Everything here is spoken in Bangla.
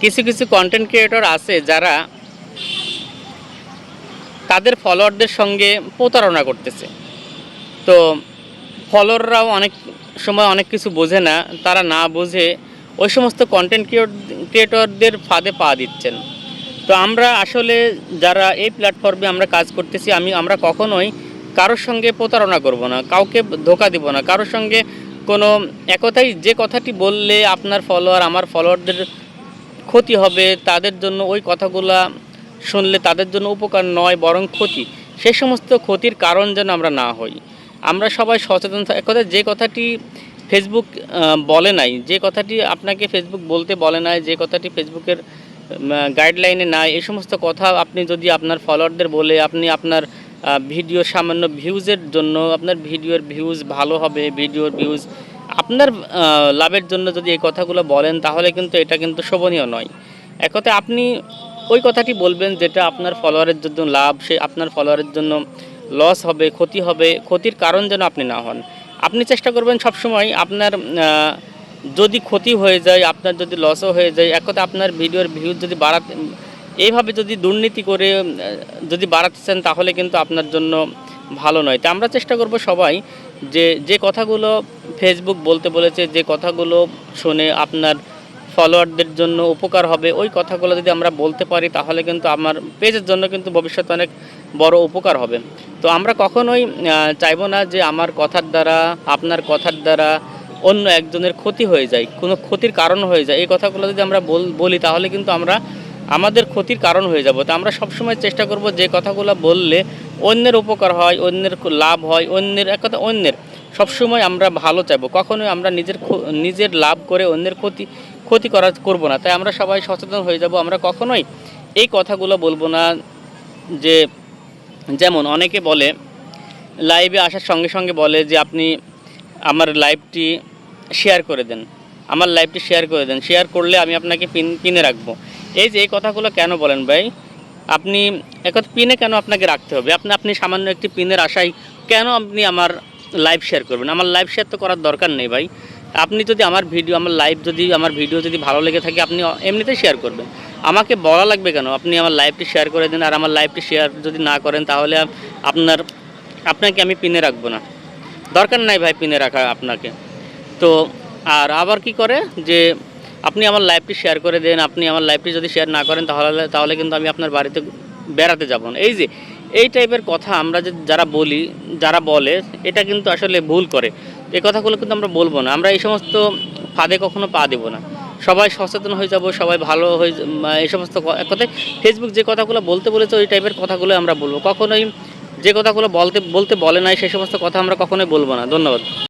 কিছু কিছু কন্টেন্ট ক্রিয়েটর আছে যারা তাদের ফলোয়ারদের সঙ্গে প্রতারণা করতেছে। তো ফলোয়াররাও অনেক সময় অনেক কিছু বোঝে না, তারা না বুঝে ওই সমস্ত কন্টেন্ট ক্রিয়েটরদের ফাঁদে পা দিচ্ছেন। তো আমরা আসলে যারা এই প্ল্যাটফর্মে আমরা কাজ করতেছি, আমি, আমরা কখনোই কারোর সঙ্গে প্রতারণা করব না, কাউকে ধোকা দিব না। কারোর সঙ্গে কোনো একথাই, যে কথাটি বললে আপনার ফলোয়ার আমার ফলোয়ারদের ক্ষতি হবে, তাদের জন্য ওই কথাগুলা শুনলে তাদের জন্য উপকার নয়, বরং ক্ষতি। সেই সমস্ত ক্ষতির কারণ যেন আমরা না হই। আমরা সবাই সচেতন এক কথা যে কথাটি ফেসবুক বলে নাই, যে কথাটি আপনাকে ফেসবুক বলতে বলে নাই, যে কথাটি ফেসবুকের গাইডলাইনে নাই এই সমস্ত কথা আপনি যদি আপনার ফলোয়ারদের বলে, আপনি আপনার ভিডিও সামান্য ভিউজের জন্য, আপনার ভিডিওর ভিউজ ভালো হবে ভিডিওর ভিউজ আপনার লাভের জন্য যদি এই কথাগুলো বলেন, তাহলে কিন্তু এটা কিন্তু শোভনীয় নয়। এক আপনি ওই কথাটি বলবেন যেটা আপনার ফলোয়ারের জন্য লাভ, সে আপনার ফলোয়ারের জন্য লস হবে, ক্ষতি হবে, ক্ষতির কারণ যেন আপনি না হন। আপনি চেষ্টা করবেন সবসময় আপনার যদি ক্ষতি হয়ে যায়, আপনার যদি লসও হয়ে যায়, এক কথা আপনার ভিডিওর ভিউজ যদি বাড়াতে, এইভাবে যদি দুর্নীতি করে যদি বাড়াতে চান তাহলে কিন্তু আপনার জন্য ভালো নয়। তো আমরা চেষ্টা করব সবাই যে যে কথাগুলো ফেসবুক বলতে বলেছে, যে কথাগুলো শুনে আপনার ফলোয়ারদের জন্য উপকার হবে, ওই কথাগুলো যদি আমরা বলতে পারি, তাহলে কিন্তু আমার পেজের জন্য কিন্তু ভবিষ্যতে অনেক বড় উপকার হবে। তো আমরা কখনোই চাইব না যে আমার কথার দ্বারা, আপনার কথার দ্বারা অন্য একজনের ক্ষতি হয়ে যায়, কোনো ক্ষতির কারণ হয়ে যায়। এই কথাগুলো যদি আমরা বলি, তাহলে কিন্তু আমরা আমাদের ক্ষতির কারণ হয়ে যাব। তো আমরা সবসময় চেষ্টা করব যে কথাগুলো বললে অন্যের উপকার হয়, অন্যের লাভ হয়, অন্যের এক কথা অন্যের। সবসময় আমরা ভালো চাইব। কখনোই আমরা নিজের নিজের লাভ করে অন্যের ক্ষতি ক্ষতি করা করব না। তাই আমরা সবাই সচেতন হয়ে যাব। আমরা কখনোই এই কথাগুলো বলব না যে, যেমন অনেকে বলে লাইভে আসার সঙ্গে সঙ্গে বলে যে, আপনি আমার লাইভটি শেয়ার করে দেন। আমার লাইভটি শেয়ার করে দেন। শেয়ার করলে আমি আপনাকে পিন পিনে রাখব। এই যে, এই কথাগুলো কেন বলেন ভাই? আপনি একথ পিনে কেন আপনাকে রাখতে হবে? আপনি আপনি সামান্য একটি পিনের আশায় কেন আপনি আমার লাইভ শেয়ার করবেন? আমার লাইভ শেয়ার তো করার দরকার নেই ভাই। আপনি যদি আমার ভিডিও আমার লাইভ যদি, আমার ভিডিও যদি ভালো লেগে থাকে, আপনি এমনিতেই শেয়ার করবেন। আমাকে বলা লাগবে কেন? আপনি আমার লাইভটি শেয়ার করে দিন, আর আমার লাইভটি শেয়ার যদি না করেন, তাহলে আপনার, আপনাকে আমি পিনে রাখব না। দরকার নাই ভাই পিনে রাখা আপনাকে। তো, আর আবার কি করে? যে আপনি আমার লাইভটি শেয়ার করে দেন, আপনি আমার লাইভটি যদি শেয়ার না করেন, তাহলে তাহলে কিন্তু আমি আপনার বাড়িতে বেড়াতে যাব না। এই যে, এই টাইপের কথা আমরা যে, যারা বলি, যারা বলে, এটা কিন্তু আসলে ভুল করে। এই কথাগুলো কিন্তু আমরা বলব না। আমরা এই সমস্ত ফাঁদে কখনো পা দেবো না। সবাই সচেতন হয়ে যাব, সবাই ভালো হয়ে এই সমস্ত কথায় ফেসবুক যে কথাগুলো বলতে বলেছে, ওই টাইপের কথাগুলো আমরা বলব। কখনোই যে কথাগুলো বলতে বলতে বলে নাই সেই সমস্ত কথা আমরা কখনোই বলব না। ধন্যবাদ।